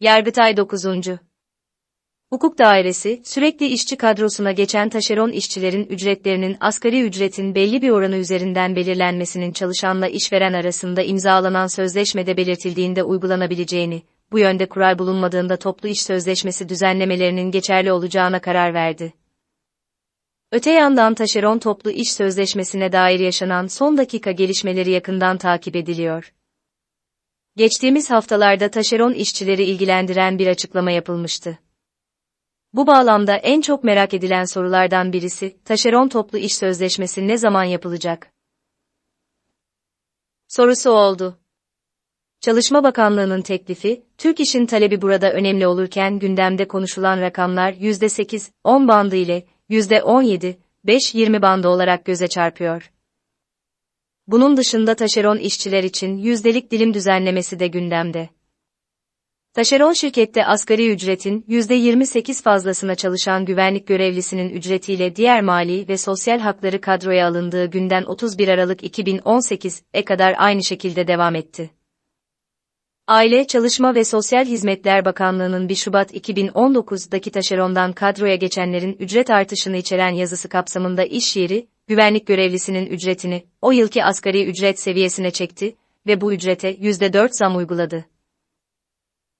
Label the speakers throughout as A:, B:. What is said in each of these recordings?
A: Yargıtay 9. Hukuk Dairesi, sürekli işçi kadrosuna geçen taşeron işçilerin ücretlerinin asgari ücretin belli bir oranı üzerinden belirlenmesinin çalışanla işveren arasında imzalanan sözleşmede belirtildiğinde uygulanabileceğini, bu yönde kural bulunmadığında toplu iş sözleşmesi düzenlemelerinin geçerli olacağına karar verdi. Öte yandan taşeron toplu iş sözleşmesine dair yaşanan son dakika gelişmeleri yakından takip ediliyor. Geçtiğimiz haftalarda taşeron işçileri ilgilendiren bir açıklama yapılmıştı. Bu bağlamda en çok merak edilen sorulardan birisi, taşeron toplu iş sözleşmesi ne zaman yapılacak? Sorusu oldu. Çalışma Bakanlığı'nın teklifi, Türk İş'in talebi burada önemli olurken gündemde konuşulan rakamlar %8, 10 bandı ile %17, 5-20 bandı olarak göze çarpıyor. Bunun dışında taşeron işçiler için yüzdelik dilim düzenlemesi de gündemde. Taşeron şirkette asgari ücretin %28 fazlasına çalışan güvenlik görevlisinin ücretiyle diğer mali ve sosyal hakları kadroya alındığı günden 31 Aralık 2018'e kadar aynı şekilde devam etti. Aile, Çalışma ve Sosyal Hizmetler Bakanlığı'nın 1 Şubat 2019'daki taşerondan kadroya geçenlerin ücret artışını içeren yazısı kapsamında iş yeri, güvenlik görevlisinin ücretini, o yılki asgari ücret seviyesine çekti ve bu ücrete %4 zam uyguladı.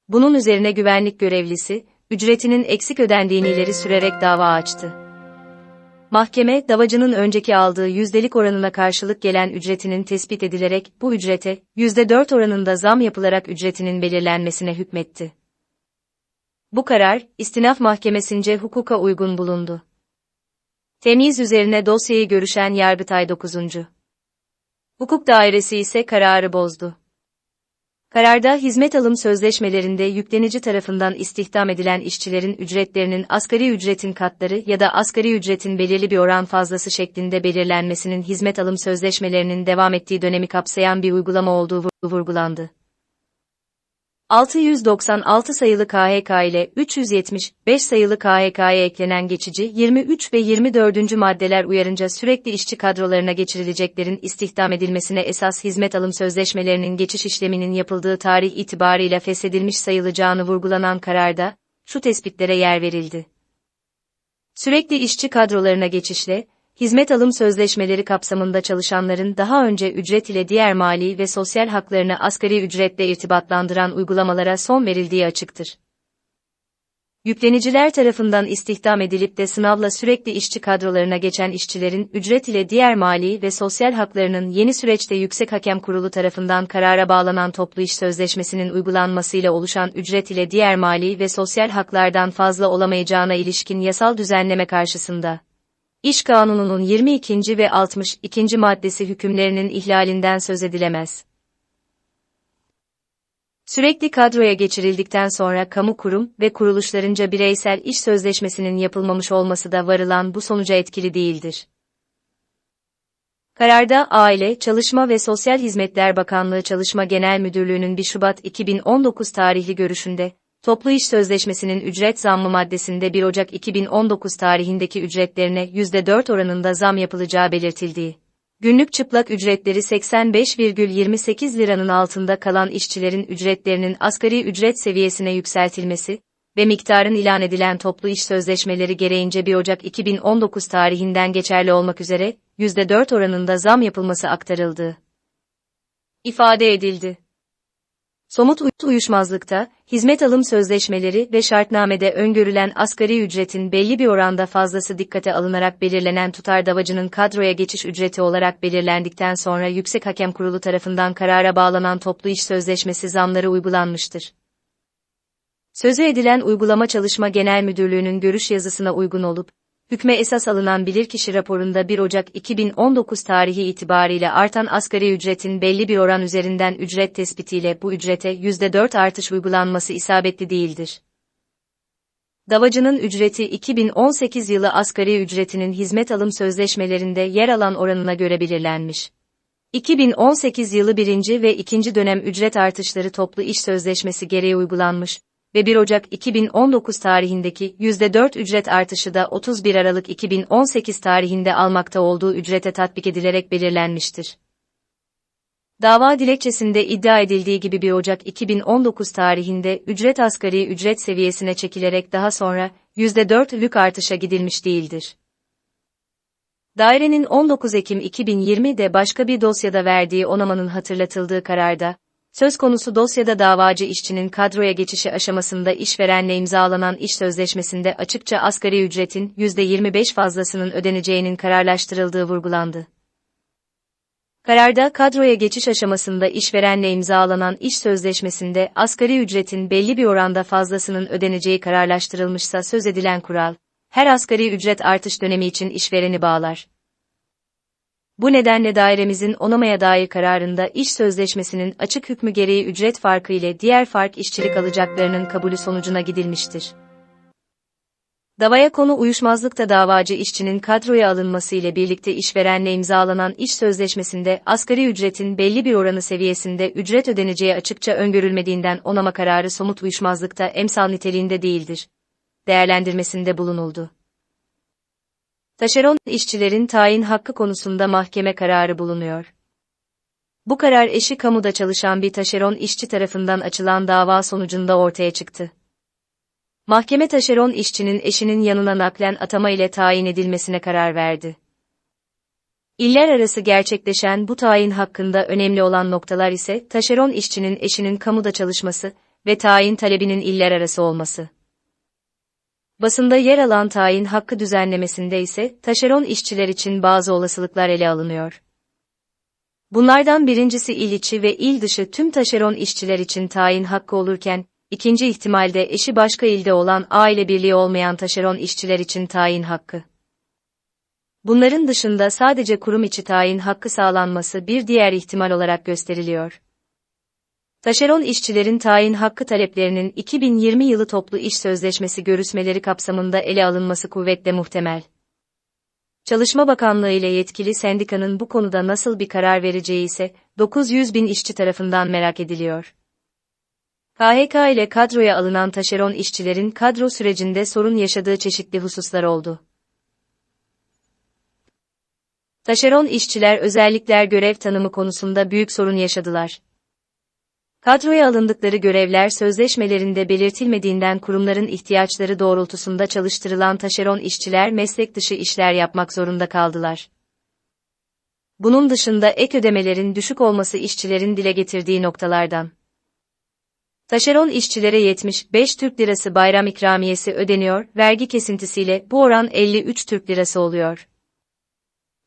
A: Bunun üzerine güvenlik görevlisi, ücretinin eksik ödendiğini ileri sürerek dava açtı. Mahkeme, davacının önceki aldığı yüzdelik oranına karşılık gelen ücretinin tespit edilerek bu ücrete %4 oranında zam yapılarak ücretinin belirlenmesine hükmetti. Bu karar, istinaf mahkemesince hukuka uygun bulundu. Temyiz üzerine dosyayı görüşen Yargıtay 9. Hukuk Dairesi ise kararı bozdu. Kararda hizmet alım sözleşmelerinde yüklenici tarafından istihdam edilen işçilerin ücretlerinin asgari ücretin katları ya da asgari ücretin belirli bir oran fazlası şeklinde belirlenmesinin hizmet alım sözleşmelerinin devam ettiği dönemi kapsayan bir uygulama olduğu vurgulandı. 696 sayılı KHK ile 375 sayılı KHK'ya eklenen geçici 23 ve 24. maddeler uyarınca sürekli işçi kadrolarına geçirileceklerin istihdam edilmesine esas hizmet alım sözleşmelerinin geçiş işleminin yapıldığı tarih itibarıyla feshedilmiş sayılacağını vurgulanan kararda, şu tespitlere yer verildi. Sürekli işçi kadrolarına geçişle, hizmet alım sözleşmeleri kapsamında çalışanların daha önce ücret ile diğer mali ve sosyal haklarını asgari ücretle irtibatlandıran uygulamalara son verildiği açıktır. Yükleniciler tarafından istihdam edilip de sınavla sürekli işçi kadrolarına geçen işçilerin ücret ile diğer mali ve sosyal haklarının yeni süreçte Yüksek Hakem Kurulu tarafından karara bağlanan toplu iş sözleşmesinin uygulanmasıyla oluşan ücret ile diğer mali ve sosyal haklardan fazla olamayacağına ilişkin yasal düzenleme karşısında İş Kanunu'nun 22. ve 62. maddesi hükümlerinin ihlalinden söz edilemez. Sürekli kadroya geçirildikten sonra kamu kurum ve kuruluşlarınca bireysel iş sözleşmesinin yapılmamış olması da varılan bu sonuca etkili değildir. Kararda Aile, Çalışma ve Sosyal Hizmetler Bakanlığı Çalışma Genel Müdürlüğü'nün 1 Şubat 2019 tarihli görüşünde, Toplu iş sözleşmesinin ücret zammı maddesinde 1 Ocak 2019 tarihindeki ücretlerine %4 oranında zam yapılacağı belirtildiği. Günlük çıplak ücretleri 85,28 liranın altında kalan işçilerin ücretlerinin asgari ücret seviyesine yükseltilmesi ve miktarın ilan edilen toplu iş sözleşmeleri gereğince 1 Ocak 2019 tarihinden geçerli olmak üzere %4 oranında zam yapılması aktarıldı. ifade edildi. Somut uyuşmazlıkta, hizmet alım sözleşmeleri ve şartnamede öngörülen asgari ücretin belli bir oranda fazlası dikkate alınarak belirlenen tutar davacının kadroya geçiş ücreti olarak belirlendikten sonra Yüksek Hakem Kurulu tarafından karara bağlanan toplu iş sözleşmesi zamları uygulanmıştır. Sözü edilen uygulama Çalışma Genel Müdürlüğü'nün görüş yazısına uygun olup, hükme esas alınan bilirkişi raporunda 1 Ocak 2019 tarihi itibariyle artan asgari ücretin belli bir oran üzerinden ücret tespitiyle bu ücrete %4 artış uygulanması isabetli değildir. Davacının ücreti 2018 yılı asgari ücretinin hizmet alım sözleşmelerinde yer alan oranına göre belirlenmiş. 2018 yılı birinci ve ikinci dönem ücret artışları toplu iş sözleşmesi gereği uygulanmış ve 1 Ocak 2019 tarihindeki %4 ücret artışı da 31 Aralık 2018 tarihinde almakta olduğu ücrete tatbik edilerek belirlenmiştir. Dava dilekçesinde iddia edildiği gibi 1 Ocak 2019 tarihinde ücret asgari ücret seviyesine çekilerek daha sonra %4'lük artışa gidilmiş değildir. Dairenin 19 Ekim 2020'de başka bir dosyada verdiği onamanın hatırlatıldığı kararda, söz konusu dosyada davacı işçinin kadroya geçişi aşamasında işverenle imzalanan iş sözleşmesinde açıkça asgari ücretin %25 fazlasının ödeneceğinin kararlaştırıldığı vurgulandı. Kararda kadroya geçiş aşamasında işverenle imzalanan iş sözleşmesinde asgari ücretin belli bir oranda fazlasının ödeneceği kararlaştırılmışsa söz edilen kural, her asgari ücret artış dönemi için işvereni bağlar. Bu nedenle dairemizin onamaya dair kararında iş sözleşmesinin açık hükmü gereği ücret farkı ile diğer fark işçilik alacaklarının kabulü sonucuna gidilmiştir. Davaya konu uyuşmazlıkta davacı işçinin kadroya alınması ile birlikte işverenle imzalanan iş sözleşmesinde asgari ücretin belli bir oranı seviyesinde ücret ödeneceği açıkça öngörülmediğinden onama kararı somut uyuşmazlıkta emsal niteliğinde değildir. Değerlendirmesinde bulunuldu. Taşeron işçilerin tayin hakkı konusunda mahkeme kararı bulunuyor. Bu karar eşi kamuda çalışan bir taşeron işçi tarafından açılan dava sonucunda ortaya çıktı. Mahkeme taşeron işçinin eşinin yanına naklen atama ile tayin edilmesine karar verdi. İller arası gerçekleşen bu tayin hakkında önemli olan noktalar ise taşeron işçinin eşinin kamuda çalışması ve tayin talebinin iller arası olması. Basında yer alan tayin hakkı düzenlemesinde ise taşeron işçiler için bazı olasılıklar ele alınıyor. Bunlardan birincisi il içi ve il dışı tüm taşeron işçiler için tayin hakkı olurken, ikinci ihtimalde eşi başka ilde olan aile birliği olmayan taşeron işçiler için tayin hakkı. Bunların dışında sadece kurum içi tayin hakkı sağlanması bir diğer ihtimal olarak gösteriliyor. Taşeron işçilerin tayin hakkı taleplerinin 2020 yılı toplu iş sözleşmesi görüşmeleri kapsamında ele alınması kuvvetle muhtemel. Çalışma Bakanlığı ile yetkili sendikanın bu konuda nasıl bir karar vereceği ise 900 bin işçi tarafından merak ediliyor. KHK ile kadroya alınan taşeron işçilerin kadro sürecinde sorun yaşadığı çeşitli hususlar oldu. Taşeron işçiler özellikler görev tanımı konusunda büyük sorun yaşadılar. Kadroya alındıkları görevler sözleşmelerinde belirtilmediğinden kurumların ihtiyaçları doğrultusunda çalıştırılan taşeron işçiler meslek dışı işler yapmak zorunda kaldılar. Bunun dışında ek ödemelerin düşük olması işçilerin dile getirdiği noktalardan. Taşeron işçilere 75 Türk Lirası bayram ikramiyesi ödeniyor, vergi kesintisiyle bu oran 53 Türk Lirası oluyor.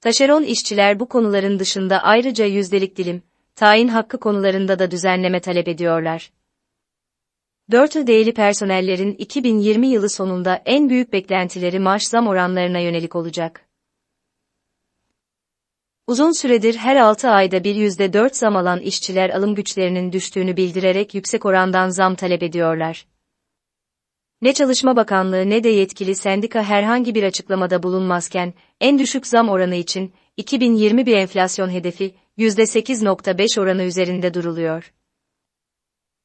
A: Taşeron işçiler bu konuların dışında ayrıca yüzdelik dilim, tayin hakkı konularında da düzenleme talep ediyorlar. 4 ödeyli personellerin 2020 yılı sonunda en büyük beklentileri maaş zam oranlarına yönelik olacak. Uzun süredir her 6 ayda bir %4 zam alan işçiler alım güçlerinin düştüğünü bildirerek yüksek orandan zam talep ediyorlar. Ne Çalışma Bakanlığı ne de yetkili sendika herhangi bir açıklamada bulunmazken, en düşük zam oranı için, 2021 enflasyon hedefi, %8.5 oranı üzerinde duruluyor.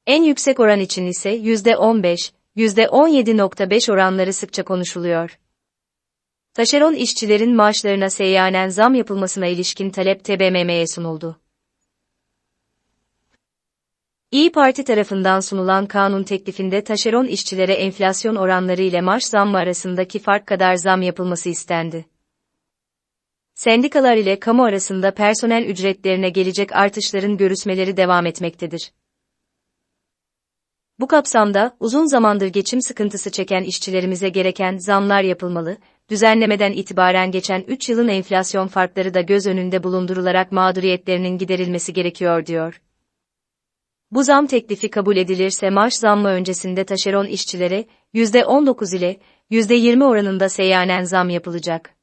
A: En yüksek oran için ise %15, %17.5 oranları sıkça konuşuluyor. Taşeron işçilerin maaşlarına seyyanen zam yapılmasına ilişkin talep TBMM'ye sunuldu. İyi Parti tarafından sunulan kanun teklifinde taşeron işçilere enflasyon oranları ile maaş zammı arasındaki fark kadar zam yapılması istendi. Sendikalar ile kamu arasında personel ücretlerine gelecek artışların görüşmeleri devam etmektedir. Bu kapsamda, uzun zamandır geçim sıkıntısı çeken işçilerimize gereken zamlar yapılmalı, düzenlemeden itibaren geçen 3 yılın enflasyon farkları da göz önünde bulundurularak mağduriyetlerinin giderilmesi gerekiyor diyor. Bu zam teklifi kabul edilirse maaş zammı öncesinde taşeron işçilere %19 ile %20 oranında seyyanen zam yapılacak.